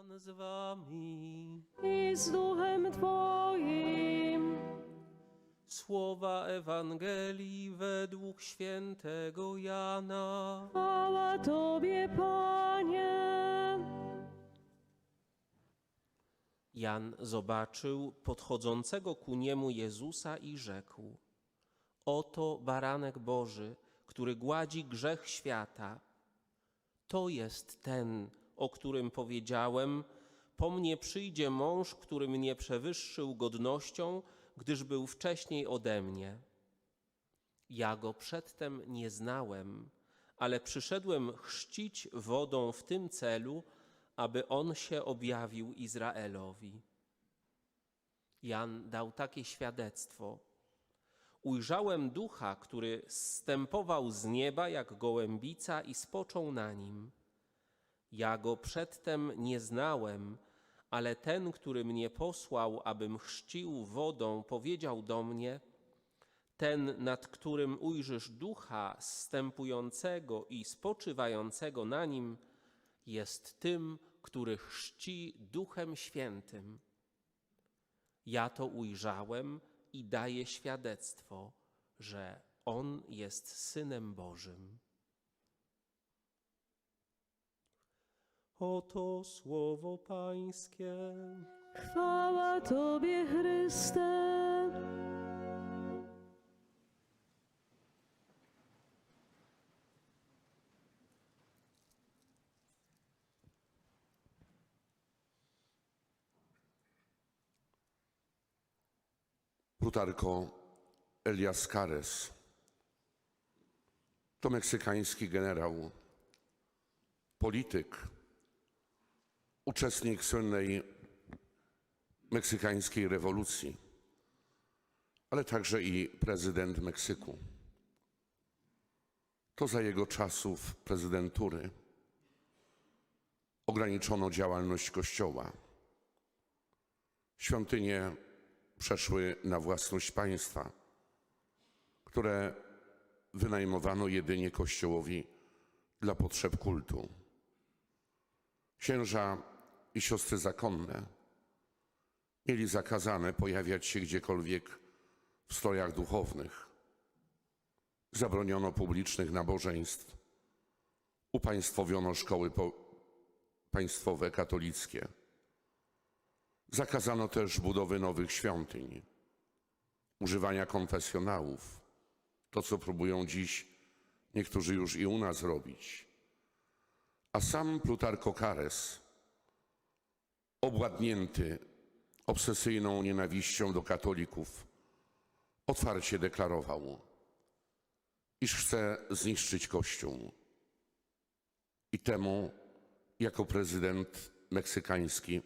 Pan z wami. i z duchem Twoim. Słowa Ewangelii według świętego Jana. Chwała Tobie, Panie. Jan zobaczył podchodzącego ku niemu Jezusa i rzekł: Oto baranek Boży, który gładzi grzech świata. To jest ten, o którym powiedziałem: Po mnie przyjdzie mąż, który mnie przewyższył godnością, gdyż był wcześniej ode mnie. Ja go przedtem nie znałem, ale przyszedłem chrzcić wodą w tym celu, aby on się objawił Izraelowi. Jan dał takie świadectwo. Ujrzałem ducha, który zstępował z nieba jak gołębica i spoczął na nim. Ja go przedtem nie znałem, ale ten, który mnie posłał, abym chrzcił wodą, powiedział do mnie: Ten, nad którym ujrzysz ducha zstępującego i spoczywającego na nim, jest tym, który chrzci Duchem Świętym. Ja to ujrzałem i daję świadectwo, że On jest Synem Bożym. Oto słowo Pańskie. Chwała Tobie, Chryste. Plutarko Elias Cares to meksykański generał, polityk, uczestnik słynnej meksykańskiej rewolucji, ale także i prezydent Meksyku. To za jego czasów prezydentury ograniczono działalność Kościoła. Świątynie przeszły na własność państwa, które wynajmowano jedynie Kościołowi dla potrzeb kultu. Księża i siostry zakonne mieli zakazane pojawiać się gdziekolwiek w strojach duchownych. Zabroniono publicznych nabożeństw, upaństwowiono szkoły państwowe katolickie. Zakazano też budowy nowych świątyń, używania konfesjonałów, to co próbują dziś niektórzy już i u nas robić. A sam Plutarko Kares, obładnięty obsesyjną nienawiścią do katolików, otwarcie deklarował, iż chce zniszczyć Kościół. I temu, jako prezydent meksykański,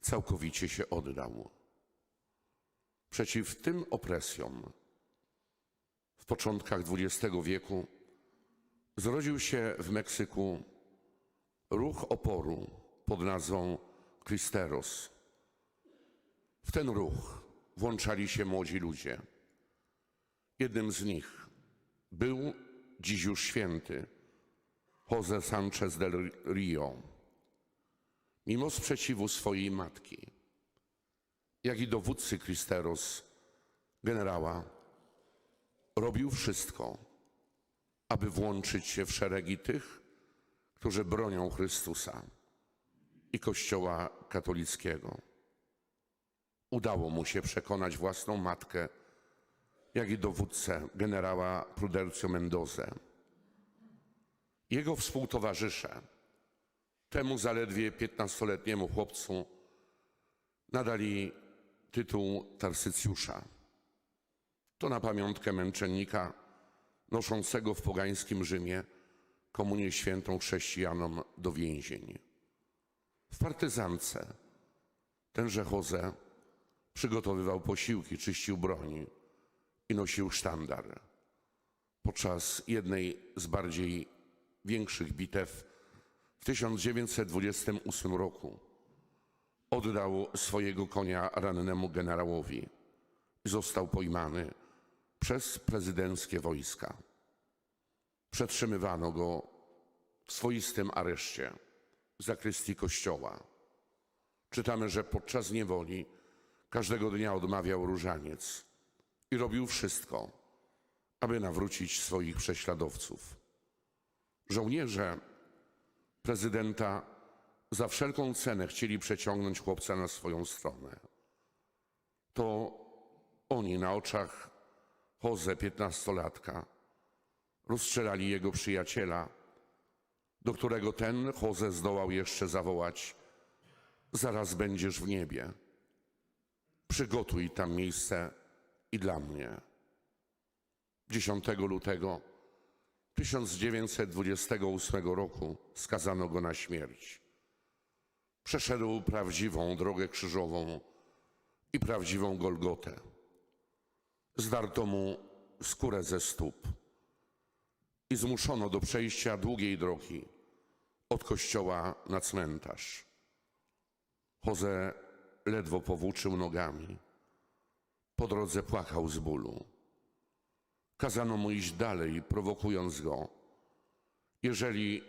całkowicie się oddał. Przeciw tym opresjom w początkach XX wieku zrodził się w Meksyku ruch oporu pod nazwą Cristeros. W ten ruch włączali się młodzi ludzie. Jednym z nich był dziś już święty José Sánchez del Rio mimo sprzeciwu swojej matki, jak i dowódcy Cristeros, generała, robił wszystko, aby włączyć się w szeregi tych, którzy bronią Chrystusa i Kościoła katolickiego. Udało mu się przekonać własną matkę, jak i dowódcę generała Prudencio Mendozę. Jego współtowarzysze, Temu zaledwie 15-letniemu chłopcu nadali tytuł Tarsycjusza. To na pamiątkę męczennika noszącego w pogańskim Rzymie komunię świętą chrześcijanom do więzień. W partyzance tenże Jose przygotowywał posiłki, czyścił broń i nosił sztandar. Podczas jednej z bardziej większych bitew w 1928 roku oddał swojego konia rannemu generałowi i został pojmany przez prezydenckie wojska. Przetrzymywano go w swoistym areszcie zakrystii kościoła. czytamy, że podczas niewoli każdego dnia odmawiał różaniec i robił wszystko, aby nawrócić swoich prześladowców. Żołnierze prezydenta za wszelką cenę chcieli przeciągnąć chłopca na swoją stronę. To oni na oczach Jose, piętnastolatka, rozstrzelali jego przyjaciela, do którego ten Jose zdołał jeszcze zawołać: Zaraz będziesz w niebie. Przygotuj tam miejsce i dla mnie. 10 lutego 1928 roku skazano go na śmierć. Przeszedł prawdziwą drogę krzyżową i prawdziwą Golgotę. Zdarto mu skórę ze stóp i zmuszono do przejścia długiej drogi od kościoła na cmentarz. Jose ledwo powłóczył nogami. Po drodze płakał z bólu. Kazano mu iść dalej, prowokując go. Jeżeli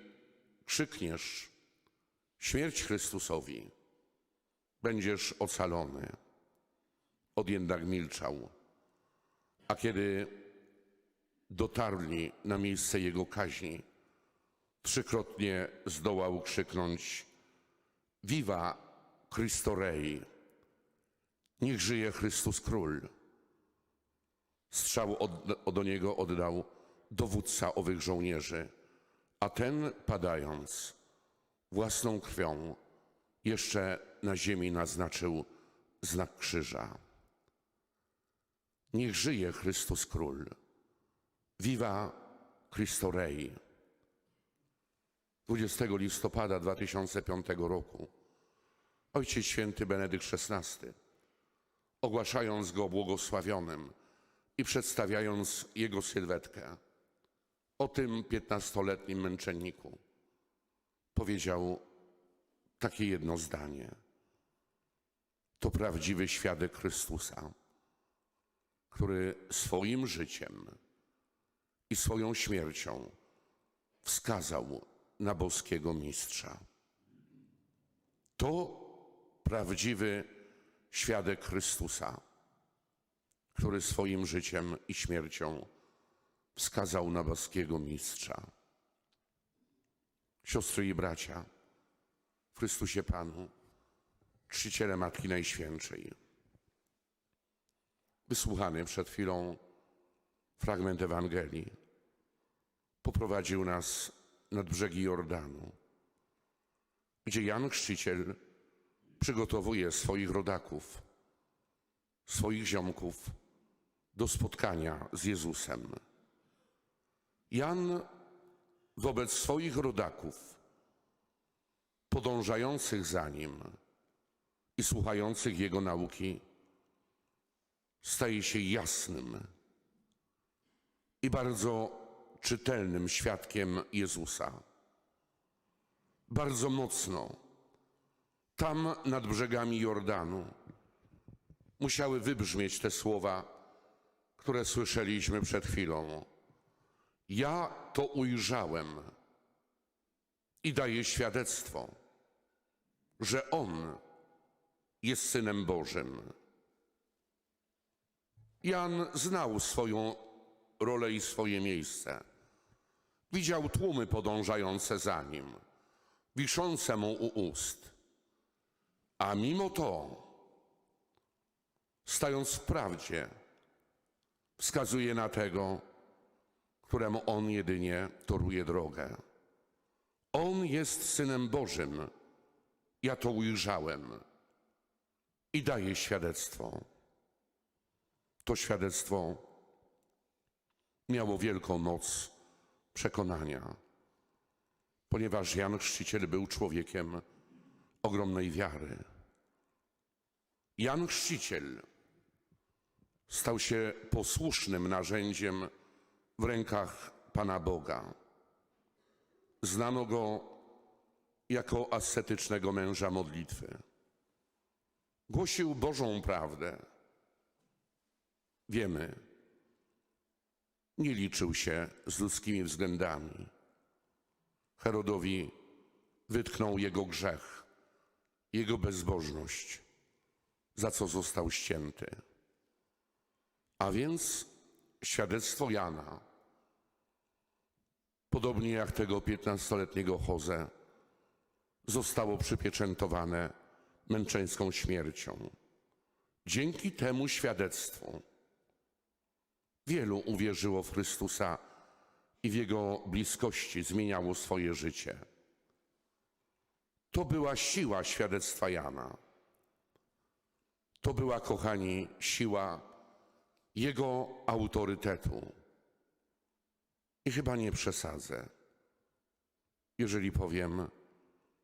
krzykniesz śmierć Chrystusowi, będziesz ocalony. On jednak milczał. A kiedy dotarli na miejsce jego kaźni, trzykrotnie zdołał krzyknąć Viva Cristo Rey! Niech żyje Chrystus Król! Strzał od, do niego oddał dowódca owych żołnierzy, a ten, padając, własną krwią jeszcze na ziemi naznaczył znak krzyża. Niech żyje Chrystus Król! Viva Cristo Rey! 20 listopada 2005 roku Ojciec Święty Benedykt XVI, ogłaszając go błogosławionym i przedstawiając jego sylwetkę, o tym piętnastoletnim męczenniku powiedział takie jedno zdanie. To prawdziwy świadek Chrystusa, który swoim życiem i swoją śmiercią wskazał na boskiego mistrza. To prawdziwy świadek Chrystusa, który swoim życiem i śmiercią wskazał na boskiego mistrza. Siostry i bracia, w Chrystusie Panu, czciciele Matki Najświętszej. Wysłuchany przed chwilą fragment Ewangelii poprowadził nas nad brzegi Jordanu, gdzie Jan Chrzciciel przygotowuje swoich rodaków, swoich ziomków do spotkania z Jezusem. Jan wobec swoich rodaków, podążających za nim i słuchających jego nauki, staje się jasnym i bardzo czytelnym świadkiem Jezusa. Bardzo mocno tam nad brzegami Jordanu musiały wybrzmieć te słowa, które słyszeliśmy przed chwilą. Ja to ujrzałem i daję świadectwo, że On jest Synem Bożym. Jan znał swoją rolę i swoje miejsce. Widział tłumy podążające za nim, wiszące mu u ust. A mimo to, stając w prawdzie, wskazuje na tego, któremu on jedynie toruje drogę. On jest synem Bożym. Ja to ujrzałem i daję świadectwo. To świadectwo miało wielką moc przekonania, ponieważ Jan Chrzciciel był człowiekiem ogromnej wiary. Jan Chrzciciel stał się posłusznym narzędziem w rękach Pana Boga. Znano go jako ascetycznego męża modlitwy. Głosił Bożą prawdę. Wiemy, nie liczył się z ludzkimi względami. Herodowi wytknął jego grzech, jego bezbożność, za co został ścięty. A więc świadectwo Jana, podobnie jak tego piętnastoletniego Choze, zostało przypieczętowane męczeńską śmiercią. Dzięki temu świadectwu wielu uwierzyło w Chrystusa i w Jego bliskości zmieniało swoje życie. To była siła świadectwa Jana. To była, kochani, siła Jego autorytetu. I chyba nie przesadzę, jeżeli powiem,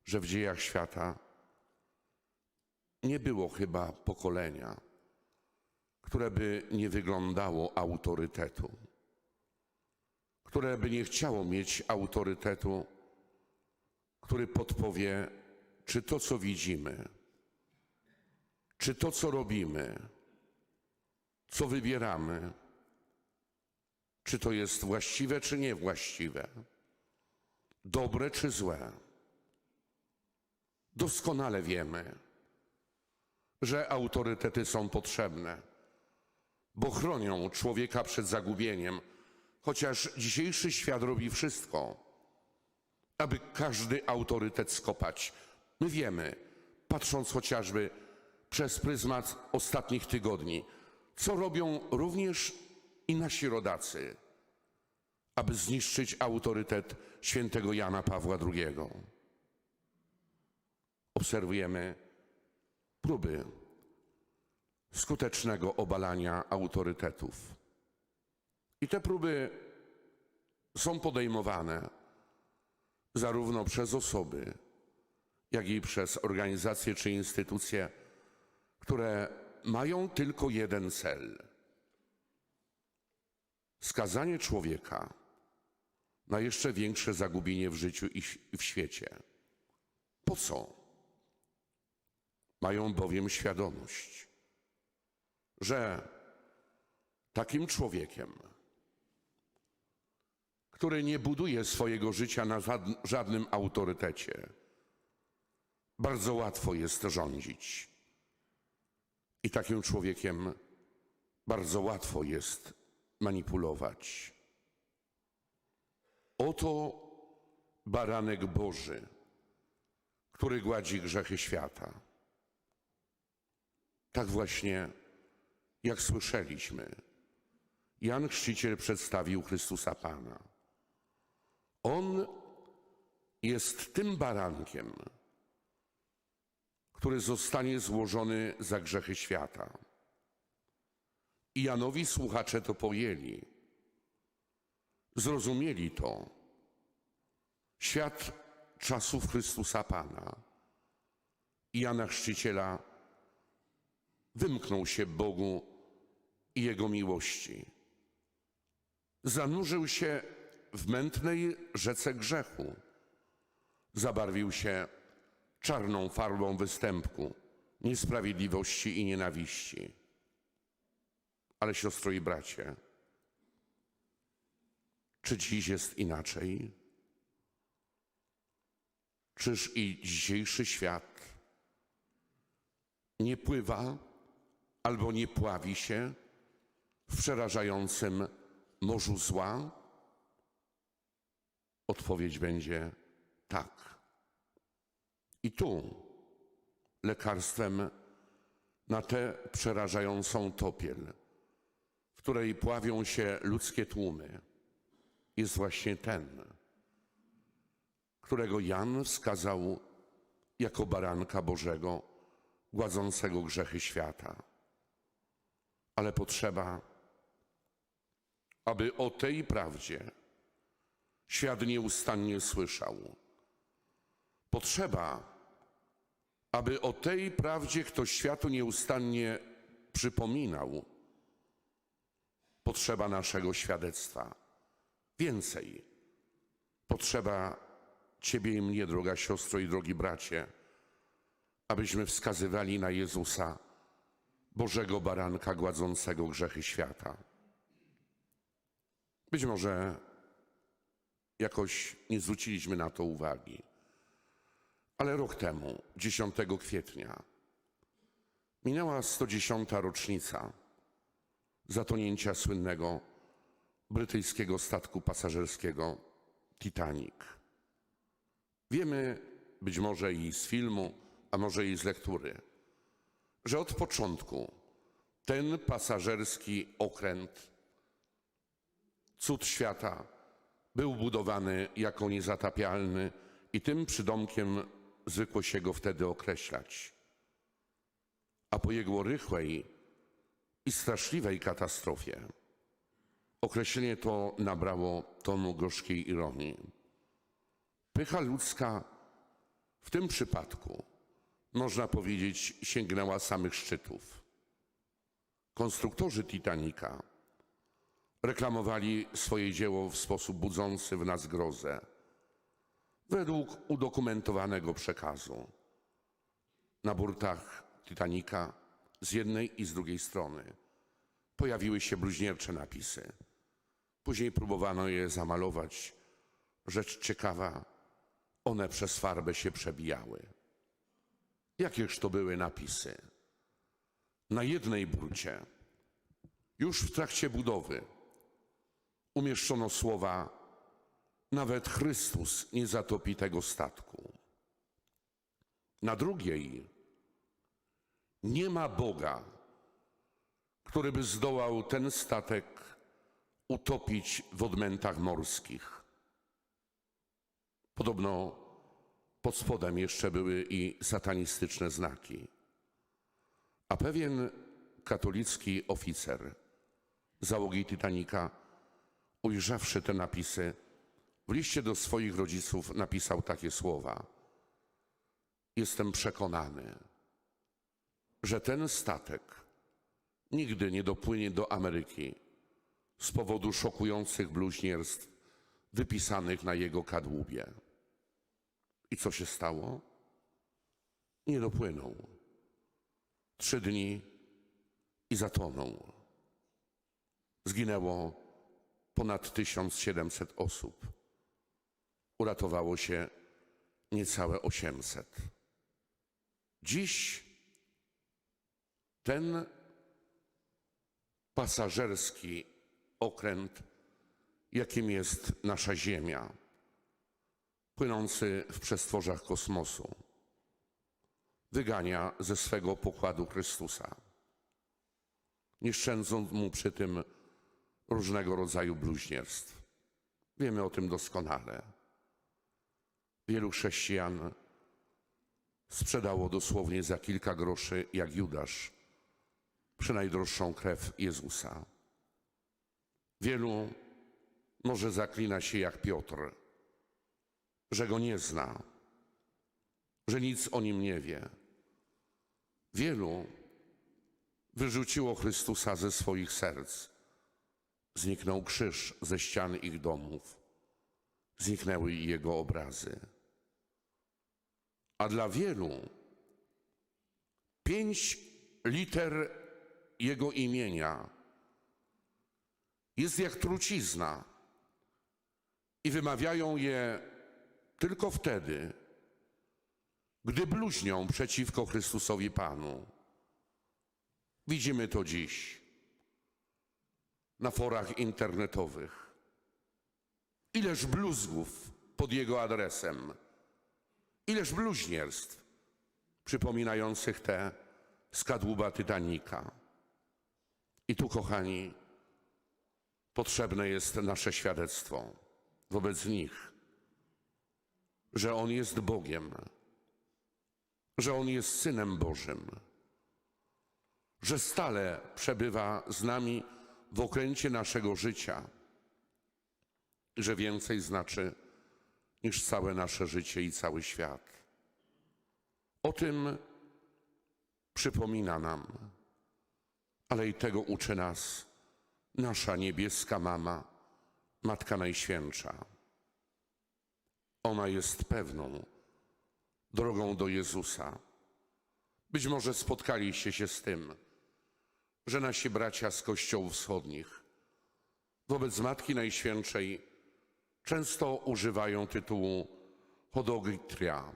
że w dziejach świata nie było chyba pokolenia, które by nie wyglądało autorytetu, które by nie chciało mieć autorytetu, który podpowie, czy to, co widzimy, czy to, co robimy, co wybieramy, czy to jest właściwe, czy niewłaściwe, dobre, czy złe. Doskonale wiemy, że autorytety są potrzebne, bo chronią człowieka przed zagubieniem, chociaż dzisiejszy świat robi wszystko, aby każdy autorytet skopać. My wiemy, patrząc chociażby przez pryzmat ostatnich tygodni, co robią również i nasi rodacy, aby zniszczyć autorytet świętego Jana Pawła II. Obserwujemy próby skutecznego obalania autorytetów. I te próby są podejmowane zarówno przez osoby, jak i przez organizacje czy instytucje, które mają tylko jeden cel skazanie człowieka na jeszcze większe zagubienie w życiu i w- świecie. Po co? Mają bowiem świadomość, że takim człowiekiem, który nie buduje swojego życia na żad- żadnym autorytecie, bardzo łatwo jest rządzić. I takim człowiekiem bardzo łatwo jest manipulować. Oto baranek Boży, który gładzi grzechy świata. Tak właśnie, jak słyszeliśmy, Jan Chrzciciel przedstawił Chrystusa Pana. On jest tym barankiem, który zostanie złożony za grzechy świata. I Janowi słuchacze to pojęli. Zrozumieli to. Świat czasów Chrystusa Pana i Jana Chrzciciela wymknął się Bogu i Jego miłości. Zanurzył się w mętnej rzece grzechu. Zabarwił się czarną farbą występku, niesprawiedliwości i nienawiści. Ale siostro i bracie, czy dziś jest inaczej? Czyż i dzisiejszy świat nie pływa albo nie pławi się w przerażającym morzu zła? Odpowiedź będzie tak. I tu lekarstwem na tę przerażającą topiel, w której pławią się ludzkie tłumy, jest właśnie ten, którego Jan wskazał jako baranka Bożego, gładzącego grzechy świata. Ale potrzeba, aby o tej prawdzie świat nieustannie słyszał. Potrzeba, aby o tej prawdzie ktoś światu nieustannie przypominał. Potrzeba naszego świadectwa. Więcej. Potrzeba Ciebie i mnie, droga siostro i drogi bracie, abyśmy wskazywali na Jezusa, Bożego Baranka gładzącego grzechy świata. Być może jakoś nie zwróciliśmy na to uwagi, Ale rok temu, 10 kwietnia, minęła 110. rocznica zatonięcia słynnego brytyjskiego statku pasażerskiego Titanic. Wiemy, być może i z filmu, a może i z lektury, że od początku ten pasażerski okręt, cud świata, był budowany jako niezatapialny i tym przydomkiem zwykło się go wtedy określać. A po jego rychłej i straszliwej katastrofie określenie to nabrało tonu gorzkiej ironii. Pycha ludzka w tym przypadku, można powiedzieć, sięgnęła samych szczytów. Konstruktorzy Titanica reklamowali swoje dzieło w sposób budzący w nas grozę, według udokumentowanego przekazu. Na burtach Titanica z jednej i z drugiej strony pojawiły się bluźniercze napisy. Później próbowano je zamalować. Rzecz ciekawa, one przez farbę się przebijały. Jakież to były napisy? Na jednej burcie, już w trakcie budowy, umieszczono słowa: Nawet Chrystus nie zatopi tego statku. Na drugiej, nie ma Boga, który by zdołał ten statek utopić w odmętach morskich. Podobno pod spodem jeszcze były i satanistyczne znaki. A pewien katolicki oficer załogi Titanika, ujrzawszy te napisy, w liście do swoich rodziców napisał takie słowa: Jestem przekonany, że ten statek nigdy nie dopłynie do Ameryki z powodu szokujących bluźnierstw wypisanych na jego kadłubie. I co się stało? Nie dopłynął. Trzy dni i zatonął. Zginęło ponad 1700 osób. Uratowało się niecałe 800. Dziś ten pasażerski okręt, jakim jest nasza Ziemia, płynący w przestworzach kosmosu, wygania ze swego pokładu Chrystusa, nie szczędząc mu przy tym różnego rodzaju bluźnierstw. Wiemy o tym doskonale. Wielu chrześcijan sprzedało dosłownie za kilka groszy, jak Judasz, przynajdroższą krew Jezusa. Wielu może zaklina się jak Piotr, że go nie zna, że nic o nim nie wie. Wielu wyrzuciło Chrystusa ze swoich serc. Zniknął krzyż ze ścian ich domów, zniknęły i jego obrazy. A dla wielu pięć liter jego imienia jest jak trucizna i wymawiają je tylko wtedy, gdy bluźnią przeciwko Chrystusowi Panu. Widzimy to dziś na forach internetowych. Ileż bluzgów pod jego adresem, ileż bluźnierstw przypominających te z kadłuba Titanika. I tu, kochani, potrzebne jest nasze świadectwo wobec nich, że On jest Bogiem, że On jest Synem Bożym, że stale przebywa z nami w okręcie naszego życia, że więcej znaczy niż całe nasze życie i cały świat. O tym przypomina nam, ale i tego uczy nas nasza niebieska mama, Matka Najświętsza. Ona jest pewną drogą do Jezusa. Być może spotkaliście się z tym, że nasi bracia z kościołów wschodnich wobec Matki Najświętszej często używają tytułu hodogitria,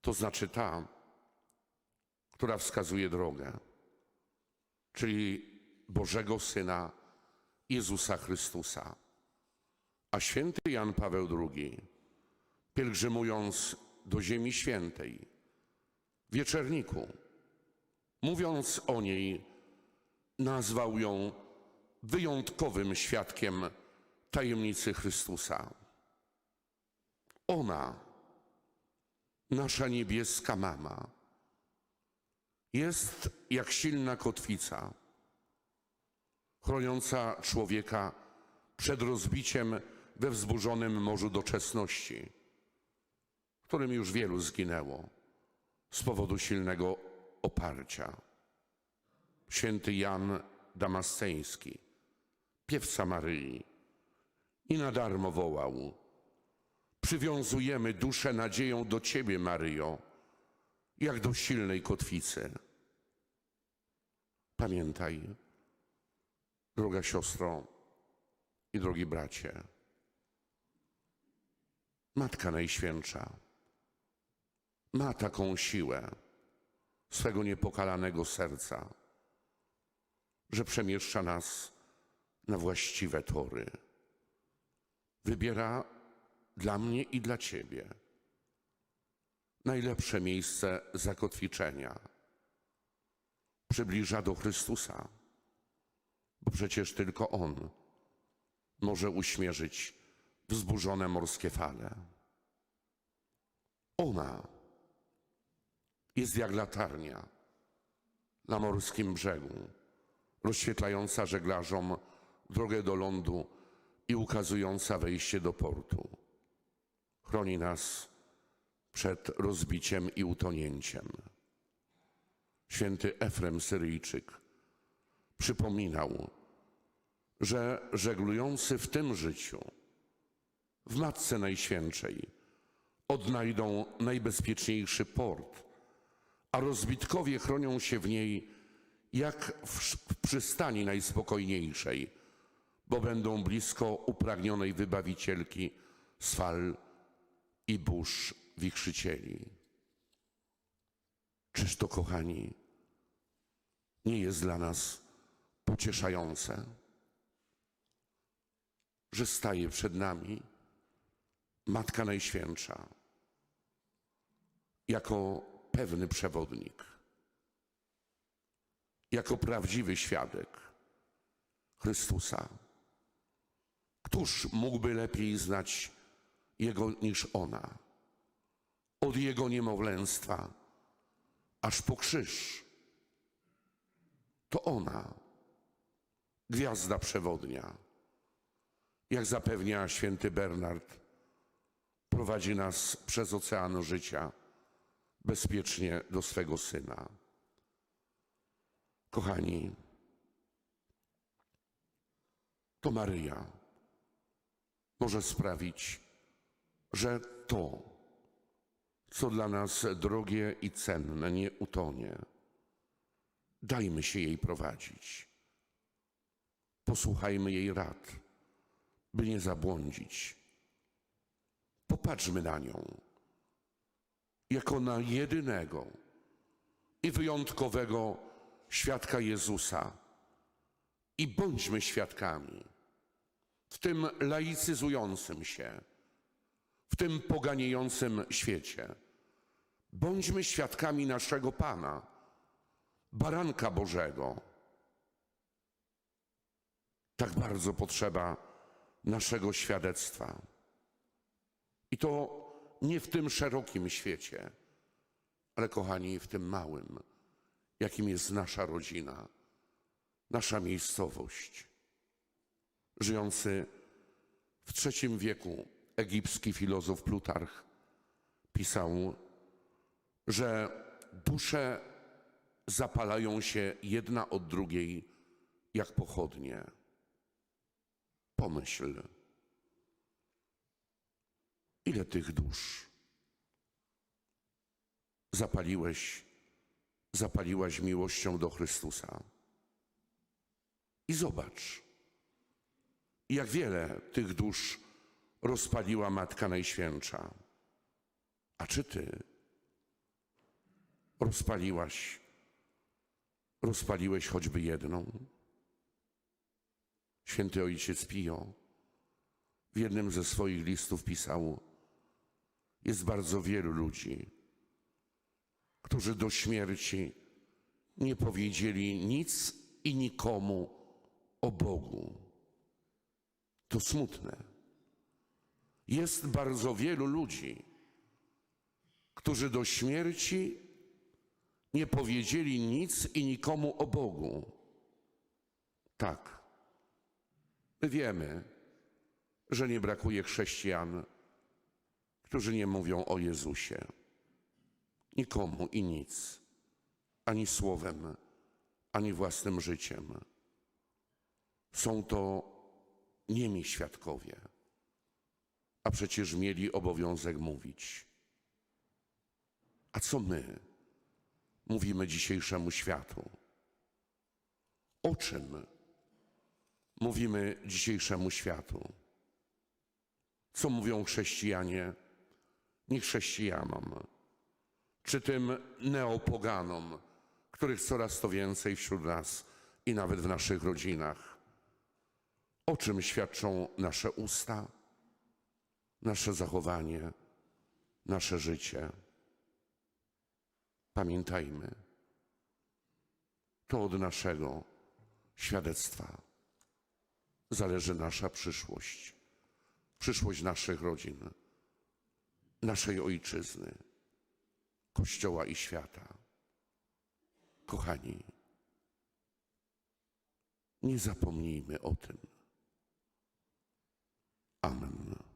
to znaczy ta, która wskazuje drogę, czyli Bożego Syna Jezusa Chrystusa. A święty Jan Paweł II, pielgrzymując do Ziemi Świętej, wieczerniku, mówiąc o niej, nazwał ją wyjątkowym świadkiem tajemnicy Chrystusa. Ona, nasza niebieska mama, jest jak silna kotwica, chroniąca człowieka przed rozbiciem we wzburzonym morzu doczesności, w którym już wielu zginęło z powodu silnego oparcia. Święty Jan Damasceński, piewca Maryi, i na darmo wołał: Przywiązujemy duszę nadzieją do Ciebie, Maryjo, jak do silnej kotwicy. Pamiętaj, droga siostro i drogi bracie, Matka Najświętsza ma taką siłę swego niepokalanego serca, że przemieszcza nas na właściwe tory. Wybiera dla mnie i dla Ciebie najlepsze miejsce zakotwiczenia. Przybliża do Chrystusa, bo przecież tylko On może uśmierzyć wzburzone morskie fale. Ona jest jak latarnia na morskim brzegu, rozświetlająca żeglarzom drogę do lądu i ukazująca wejście do portu. Chroni nas przed rozbiciem i utonięciem. Święty Efrem Syryjczyk przypominał, że żeglujący w tym życiu, w Matce Najświętszej, odnajdą najbezpieczniejszy port, a rozbitkowie chronią się w niej jak w przystani najspokojniejszej, bo będą blisko upragnionej wybawicielki z fal i burz wichrzycieli. Czyż to, kochani, nie jest dla nas pocieszające, że staje przed nami Matka Najświętsza jako pewny przewodnik, jako prawdziwy świadek Chrystusa. Któż mógłby lepiej znać Jego niż ona? Od Jego niemowlęstwa aż po krzyż. To ona, gwiazda przewodnia. Jak zapewnia święty Bernard, prowadzi nas przez ocean życia bezpiecznie do swego Syna. Kochani, to Maryja może sprawić, że to, co dla nas drogie i cenne, nie utonie. Dajmy się jej prowadzić. Posłuchajmy jej rad, by nie zabłądzić. Popatrzmy na nią jako na jedynego i wyjątkowego świadka Jezusa i bądźmy świadkami w tym laicyzującym się, w tym poganiejącym świecie. Bądźmy świadkami naszego Pana, Baranka Bożego. Tak bardzo potrzeba naszego świadectwa. I to nie w tym szerokim świecie, ale kochani, w tym małym, jakim jest nasza rodzina, nasza miejscowość. Żyjący w III wieku egipski filozof Plutarch pisał, że dusze zapalają się jedna od drugiej jak pochodnie. Pomyśl, ile tych dusz zapaliłeś, zapaliłaś miłością do Chrystusa. I zobacz, jak wiele tych dusz rozpaliła Matka Najświętsza. A czy ty rozpaliłaś, rozpaliłeś choćby jedną. Święty Ojciec Pio w jednym ze swoich listów pisał: Jest bardzo wielu ludzi, którzy do śmierci nie powiedzieli nic i nikomu o Bogu. To smutne. Jest bardzo wielu ludzi, którzy do śmierci nie powiedzieli nic i nikomu o Bogu. Tak. My wiemy, że nie brakuje chrześcijan, którzy nie mówią o Jezusie. Nikomu i nic, ani słowem, ani własnym życiem. Są to niemi świadkowie, a przecież mieli obowiązek mówić. A co my mówimy dzisiejszemu światu? O czym mówimy dzisiejszemu światu? Co mówią chrześcijanie niechrześcijanom? Czy tym neopoganom, których coraz to więcej wśród nas i nawet w naszych rodzinach? O czym świadczą nasze usta, nasze zachowanie, nasze życie? Pamiętajmy, to od naszego świadectwa zależy nasza przyszłość, przyszłość naszych rodzin, naszej ojczyzny, Kościoła i świata. Kochani, nie zapomnijmy o tym. Amen.